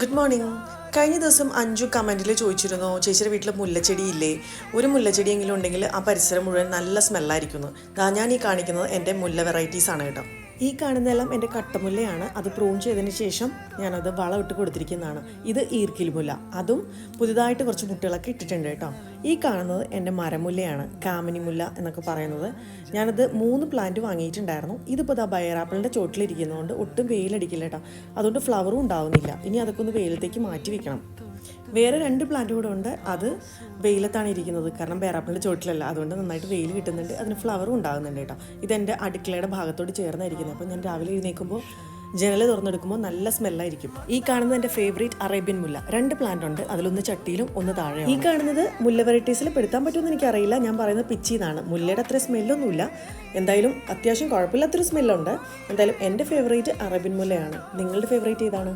Good morning കഴിഞ്ഞ ദിവസം അഞ്ചു കമന്റിൽ ചോദിച്ചിരുന്നു ചേച്ചിയുടെ വീട്ടിൽ മുല്ലച്ചെടി ഇല്ലേ ഒരു മുല്ലച്ചെടിയെങ്കിലും ഉണ്ടെങ്കിൽ ആ പരിസരം മുഴുവൻ നല്ല സ്മെല്ലായിരിക്കുന്നു. ദാ ഞാൻ ഈ കാണിക്കുന്നത് എന്റെ മുല്ല വെറൈറ്റീസ് ആണ് കേട്ടോ. ഈ കാണുന്നതെല്ലാം എന്റെ കട്ടമുല്ലയാണ്. അത് പ്രൂൺ ചെയ്തതിന് ശേഷം ഞാനത് വളമിട്ട് കൊടുത്തിരിക്കുന്നതാണ്. ഇത് ഈർക്കിൽ മുല്ല. അതും പുതുതായിട്ട് കുറച്ച് മുട്ടുകളൊക്കെ ഇട്ടിട്ടുണ്ട് കേട്ടോ. ഈ കാണുന്നത് എന്റെ മരമുല്ലയാണ്. കാമിനി മുല്ല എന്നൊക്കെ പറയുന്നത്. ഞാനത് മൂന്ന് പ്ലാന്റ് വാങ്ങിയിട്ടുണ്ടായിരുന്നു. ഇതിപ്പോൾ ഇതാ ബയറാപ്പിളിന്റെ ചോട്ടിലിരിക്കുന്നതുകൊണ്ട് ഒട്ടും വെയിലടിക്കില്ല കേട്ടോ. അതുകൊണ്ട് ഫ്ലവറും ഉണ്ടാവുന്നില്ല. ഇനി അതൊക്കെ ഒന്ന് വെയിലത്തേക്ക് മാറ്റി വെക്കണം വേറെ രണ്ട് പ്ലാന്റ് കൂടെ ഉണ്ട് അത് വെയിലത്താണ് ഇരിക്കുന്നത്. കാരണം വേറാപ്പിളിന്റെ ചോട്ടിലല്ല. അതുകൊണ്ട് നന്നായിട്ട് വെയിൽ കിട്ടുന്നുണ്ട്. അതിന് ഫ്ലവറും ഉണ്ടാകുന്നുണ്ട് കേട്ടോ. ഇതെന്റെ അടുക്കളയുടെ ഭാഗത്തോട് ചേർന്നായിരിക്കുന്നത്. അപ്പോൾ ഞാൻ രാവിലെ എഴുന്നേൽക്കുമ്പോൾ ജനൽ തുറന്നെടുക്കുമ്പോൾ നല്ല സ്മെല്ലായിരിക്കും ഈ കാണുന്നത് എന്റെ ഫേവറേറ്റ് അറേബ്യൻ മുല്ല. രണ്ട് പ്ലാന്റ് ഉണ്ട്. അതിലൊന്ന് ചട്ടിയിലും ഒന്ന് താഴെ ഈ കാണുന്നത് മുല്ല വെറൈറ്റീസിൽ പെടുത്താൻ പറ്റുമെന്ന് എനിക്കറിയില്ല. ഞാൻ പറയുന്നത് പിച്ചി മുല്ലയുടെ അത്ര സ്മെല്ലൊന്നുമില്ല എന്തായാലും അത്യാവശ്യം കുഴപ്പമില്ലാത്തൊരു സ്മെല്ലുണ്ട് എന്തായാലും എന്റെ ഫേവറേറ്റ് അറേബ്യൻ മുല്ലയാണ്. നിങ്ങളുടെ ഫേവറേറ്റ് ഏതാണ്?